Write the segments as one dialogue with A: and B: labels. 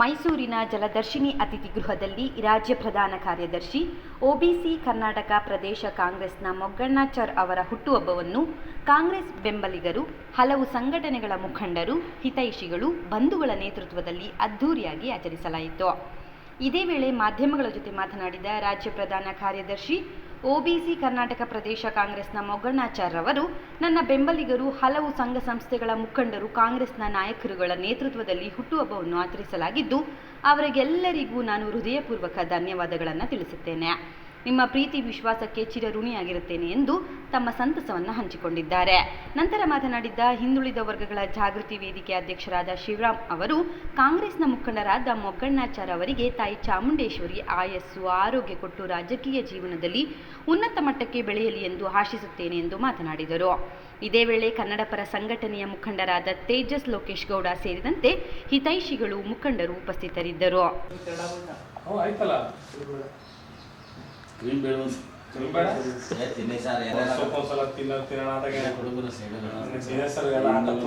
A: ಮೈಸೂರಿನ ಜಲದರ್ಶಿನಿ ಅತಿಥಿ ಗೃಹದಲ್ಲಿ ರಾಜ್ಯ ಪ್ರಧಾನ ಕಾರ್ಯದರ್ಶಿ ಒಬಿಸಿ ಕರ್ನಾಟಕ ಪ್ರದೇಶ ಕಾಂಗ್ರೆಸ್ನ ಮೊಗ್ಗಣ್ಣಾಚಾರ್ ಅವರ ಹುಟ್ಟುಹಬ್ಬವನ್ನು ಕಾಂಗ್ರೆಸ್ ಬೆಂಬಲಿಗರು, ಹಲವು ಸಂಘಟನೆಗಳ ಮುಖಂಡರು, ಹಿತೈಷಿಗಳು, ಬಂಧುಗಳ ನೇತೃತ್ವದಲ್ಲಿ ಅದ್ಧೂರಿಯಾಗಿ ಆಚರಿಸಲಾಯಿತು. ಇದೇ ವೇಳೆ ಮಾಧ್ಯಮಗಳ ಜೊತೆ ಮಾತನಾಡಿದ ರಾಜ್ಯ ಪ್ರಧಾನ ಕಾರ್ಯದರ್ಶಿ ಒಬಿಸಿ ಕರ್ನಾಟಕ ಪ್ರದೇಶ ಕಾಂಗ್ರೆಸ್ನ ಮೊಗ್ಗಣ್ಣಾಚಾರ್ ಅವರು ನನ್ನ ಬೆಂಬಲಿಗರು, ಹಲವು ಸಂಘ ಸಂಸ್ಥೆಗಳ ಮುಖಂಡರು, ಕಾಂಗ್ರೆಸ್ನ ನಾಯಕರುಗಳ ನೇತೃತ್ವದಲ್ಲಿ ಹುಟ್ಟುಹಬ್ಬವನ್ನು ಆಚರಿಸಲಾಗಿದ್ದು, ಅವರಿಗೆಲ್ಲರಿಗೂ ನಾನು ಹೃದಯಪೂರ್ವಕ ಧನ್ಯವಾದಗಳನ್ನು ತಿಳಿಸುತ್ತೇನೆ. ನಿಮ್ಮ ಪ್ರೀತಿ ವಿಶ್ವಾಸಕ್ಕೆ ಚಿರಋಣಿಯಾಗಿರುತ್ತೇನೆ ಎಂದು ತಮ್ಮ ಸಂತಸವನ್ನು ಹಂಚಿಕೊಂಡಿದ್ದಾರೆ. ನಂತರ ಮಾತನಾಡಿದ್ದ ಹಿಂದುಳಿದ ವರ್ಗಗಳ ಜಾಗೃತಿ ವೇದಿಕೆ ಅಧ್ಯಕ್ಷರಾದ ಶಿವರಾಮ್ ಅವರು, ಕಾಂಗ್ರೆಸ್ನ ಮುಖಂಡರಾದ ಮೊಗ್ಗಣ್ಣಾಚಾರ್ ಅವರಿಗೆ ತಾಯಿ ಚಾಮುಂಡೇಶ್ವರಿ ಆಯಸ್ಸು ಆರೋಗ್ಯ ಕೊಟ್ಟು ರಾಜಕೀಯ ಜೀವನದಲ್ಲಿ ಉನ್ನತ ಮಟ್ಟಕ್ಕೆ ಬೆಳೆಯಲಿ ಎಂದು ಆಶಿಸುತ್ತೇನೆ ಎಂದು ಮಾತನಾಡಿದರು. ಇದೇ ವೇಳೆ ಕನ್ನಡಪರ ಸಂಘಟನೆಯ ಮುಖಂಡರಾದ ತೇಜಸ್ ಲೋಕೇಶ್ ಗೌಡ ಸೇರಿದಂತೆ ಹಿತೈಷಿಗಳು ಮುಖಂಡರು ಉಪಸ್ಥಿತರಿದ್ದರು.
B: ಕ್ರೀಮ್ ಬೇಡ
C: ಕ್ರೀಮ್ ಬೇಡ?
B: ತಿನ್ನಿ ಸರ್
C: ಸ್ವಲ್ಪ ಒಂದ್ಸಲ ತಿನ್ನ ತಿನ್ನೋಣ ಆದಾಗೆ
B: ಹುಡುಗನ ಸೈಡ್
C: ಸೀನಿಯರ್ ಸರ್ ಎಲ್ಲ ಆಟ ಅಂತ.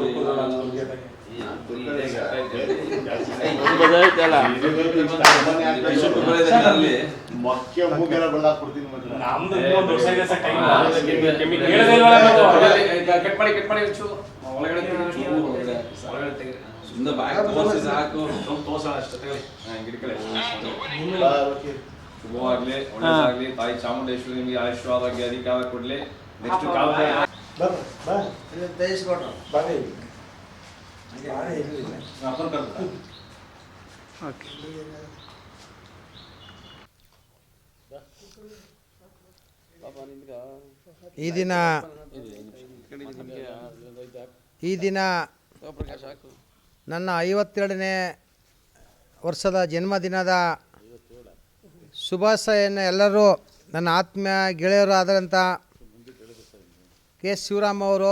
D: ಒಳಗಡೆ ಶುಭವಾಗ್ಲಿ ಒಳ್ಳೇದಾಗ್ಲಿ. ತಾಯಿ ಚಾಮುಂಡೇಶ್ವರಿ ನಿಮಗೆ ಆಯುಷ್ಯವಾದಾಗಿ ಅಧಿಕಾರ ಕೊಡ್ಲಿ. ನೆಕ್ಸ್ಟ್.
E: ಈ ದಿನ ಈ ದಿನ ನನ್ನ ಐವತ್ತೆರಡನೇ ವರ್ಷದ ಜನ್ಮದಿನದ ಶುಭಾಶಯನ್ನು ಎಲ್ಲರೂ ನನ್ನ ಆತ್ಮೀಯ ಗೆಳೆಯರು ಆದಂಥ ಕೆ ಎಸ್ ಶಿವರಾಮ್ ಅವರು,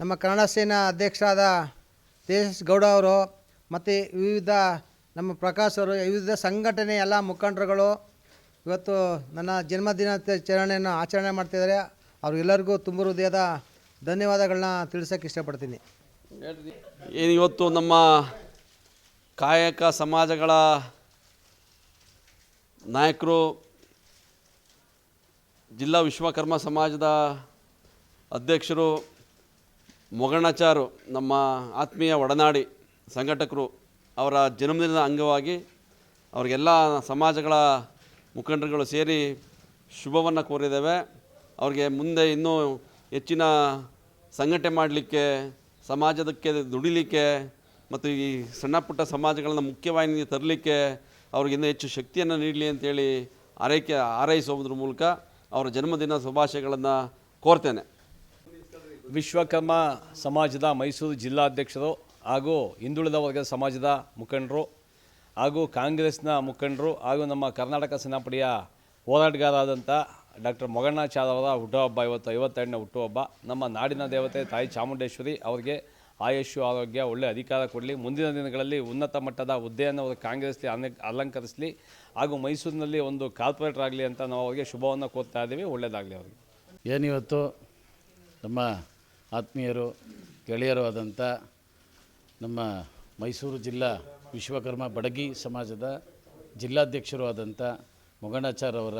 E: ನಮ್ಮ ಕನ್ನಡ ಸೇನಾ ಅಧ್ಯಕ್ಷರಾದ ತೇಜಸ್ ಗೌಡ ಅವರು, ಮತ್ತು ವಿವಿಧ ನಮ್ಮ ಪ್ರಕಾಶ್ ಅವರು, ವಿವಿಧ ಸಂಘಟನೆ ಎಲ್ಲ ಮುಖಂಡರುಗಳು ಇವತ್ತು ನನ್ನ ಜನ್ಮದಿನಾಚರಣೆಯನ್ನು ಆಚರಣೆ ಮಾಡ್ತಿದ್ದಾರೆ. ಅವ್ರಿಗೆಲ್ಲರಿಗೂ ತುಂಬ ಹೃದಯದ ಧನ್ಯವಾದಗಳನ್ನ ತಿಳಿಸೋಕೆ ಇಷ್ಟಪಡ್ತೀನಿ.
F: ಇವತ್ತು ನಮ್ಮ ಕಾಯಕ ಸಮಾಜಗಳ ನಾಯಕರು ಜಿಲ್ಲಾ ವಿಶ್ವಕರ್ಮ ಸಮಾಜದ ಅಧ್ಯಕ್ಷರು ಮೊಗಣಾಚಾರು ನಮ್ಮ ಆತ್ಮೀಯ ಒಡನಾಡಿ ಸಂಘಟಕರು, ಅವರ ಜನ್ಮದಿನದ ಅಂಗವಾಗಿ ಅವರಿಗೆಲ್ಲ ಸಮಾಜಗಳ ಮುಖಂಡರುಗಳು ಸೇರಿ ಶುಭವನ್ನು ಕೋರಿದ್ದೇವೆ. ಅವ್ರಿಗೆ ಮುಂದೆ ಇನ್ನೂ ಹೆಚ್ಚಿನ ಸಂಘಟನೆ ಮಾಡಲಿಕ್ಕೆ, ಸಮಾಜದಕ್ಕೆ ದುಡಿಲಿಕ್ಕೆ ಮತ್ತು ಈ ಸಣ್ಣ ಪುಟ್ಟ ಸಮಾಜಗಳನ್ನು ಮುಖ್ಯವಾಹಿನಿಗೆ ತರಲಿಕ್ಕೆ ಅವ್ರಿಗೆ ಇನ್ನೂ ಹೆಚ್ಚು ಶಕ್ತಿಯನ್ನು ನೀಡಲಿ ಅಂತೇಳಿ ಆರೈಕೆ ಹಾರೈಸೋದ್ರ ಮೂಲಕ ಅವರ ಜನ್ಮದಿನ ಶುಭಾಶಯಗಳನ್ನು ಕೋರ್ತೇನೆ.
G: ವಿಶ್ವಕರ್ಮ ಸಮಾಜದ ಮೈಸೂರು ಜಿಲ್ಲಾಧ್ಯಕ್ಷರು ಹಾಗೂ ಹಿಂದುಳಿದ ವರ್ಗದ ಸಮಾಜದ ಮುಖಂಡರು ಹಾಗೂ ಕಾಂಗ್ರೆಸ್ನ ಮುಖಂಡರು ಹಾಗೂ ನಮ್ಮ ಕರ್ನಾಟಕ ಸೇನಾಪಡೆಯ ಹೋರಾಟಗಾರರಾದಂಥ ಡಾಕ್ಟರ್ ಮೊಗಣ್ಣಾಚಾರ್ ಅವರ ಹುಟ್ಟುಹಬ್ಬ ಇವತ್ತು ಐವತ್ತೆರಡನೇ ಹುಟ್ಟುಹಬ್ಬ. ನಮ್ಮ ನಾಡಿನ ದೇವತೆ ತಾಯಿ ಚಾಮುಂಡೇಶ್ವರಿ ಅವರಿಗೆ ಆಯುಷ್ಯ ಆರೋಗ್ಯ ಒಳ್ಳೆ ಅಧಿಕಾರ ಕೊಡಲಿ. ಮುಂದಿನ ದಿನಗಳಲ್ಲಿ ಉನ್ನತ ಮಟ್ಟದ ಹುದ್ದೆಯನ್ನು ಅವರು ಕಾಂಗ್ರೆಸ್ಲಿ ಅಲಂಕರಿಸಲಿ ಹಾಗೂ ಮೈಸೂರಿನಲ್ಲಿ ಒಂದು ಕಾರ್ಪೊರೇಟರ್ ಆಗಲಿ ಅಂತ ನಾವು ಅವರಿಗೆ ಶುಭವನ್ನು ಕೋರ್ತಾ ಇದ್ದೀವಿ. ಒಳ್ಳೆಯದಾಗಲಿ ಅವರಿಗೆ.
H: ಏನಿವತ್ತು ನಮ್ಮ ಆತ್ಮೀಯರು, ಗೆಳೆಯರು ಆದಂಥ ನಮ್ಮ ಮೈಸೂರು ಜಿಲ್ಲಾ ವಿಶ್ವಕರ್ಮ ಬಡಗಿ ಸಮಾಜದ ಜಿಲ್ಲಾಧ್ಯಕ್ಷರು ಆದಂಥ ಅವರ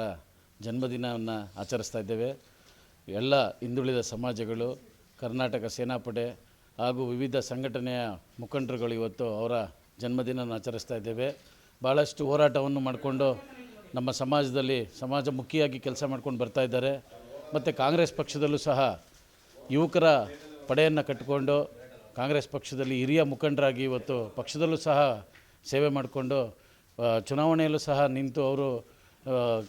H: ಜನ್ಮದಿನವನ್ನು ಆಚರಿಸ್ತಾ ಇದ್ದೇವೆ. ಎಲ್ಲ ಹಿಂದುಳಿದ ಸಮಾಜಗಳು, ಕರ್ನಾಟಕ ಸೇನಾಪಡೆ ಹಾಗೂ ವಿವಿಧ ಸಂಘಟನೆಯ ಮುಖಂಡರುಗಳು ಇವತ್ತು ಅವರ ಜನ್ಮದಿನವನ್ನು ಆಚರಿಸ್ತಾ ಇದ್ದೇವೆ. ಭಾಳಷ್ಟು ಹೋರಾಟವನ್ನು ಮಾಡಿಕೊಂಡು ನಮ್ಮ ಸಮಾಜದಲ್ಲಿ ಸಮಾಜಮುಖಿಯಾಗಿ ಕೆಲಸ ಮಾಡ್ಕೊಂಡು ಬರ್ತಾ ಇದ್ದಾರೆ. ಮತ್ತು ಕಾಂಗ್ರೆಸ್ ಪಕ್ಷದಲ್ಲೂ ಸಹ ಯುವಕರ ಪಡೆಯನ್ನು ಕಟ್ಟಿಕೊಂಡು ಕಾಂಗ್ರೆಸ್ ಪಕ್ಷದಲ್ಲಿ ಹಿರಿಯ ಮುಖಂಡರಾಗಿ ಇವತ್ತು ಪಕ್ಷದಲ್ಲೂ ಸಹ ಸೇವೆ ಮಾಡಿಕೊಂಡು ಚುನಾವಣೆಯಲ್ಲೂ ಸಹ ನಿಂತು ಅವರು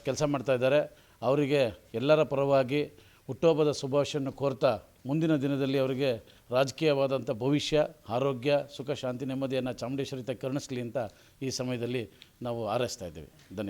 H: ಕೆಲಸ ಮಾಡ್ತಾ ಇದ್ದಾರೆ. ಅವರಿಗೆ ಎಲ್ಲರ ಪರವಾಗಿ ಹುಟ್ಟುಹಬ್ಬದ ಶುಭಾಶಯನ್ನು ಕೋರ್ತಾ ಮುಂದಿನ ದಿನದಲ್ಲಿ ಅವರಿಗೆ ರಾಜಕೀಯವಾದಂಥ ಭವಿಷ್ಯ, ಆರೋಗ್ಯ, ಸುಖ, ಶಾಂತಿ ನೆಮ್ಮದಿಯನ್ನು ಚಾಮುಂಡೇಶ್ವರಿ ತ ಕರುಣಿಸಲಿ ಅಂತ ಈ ಸಮಯದಲ್ಲಿ ನಾವು ಹಾರೈಸ್ತಾ ಇದ್ದೇವೆ. ಧನ್ಯವಾದ.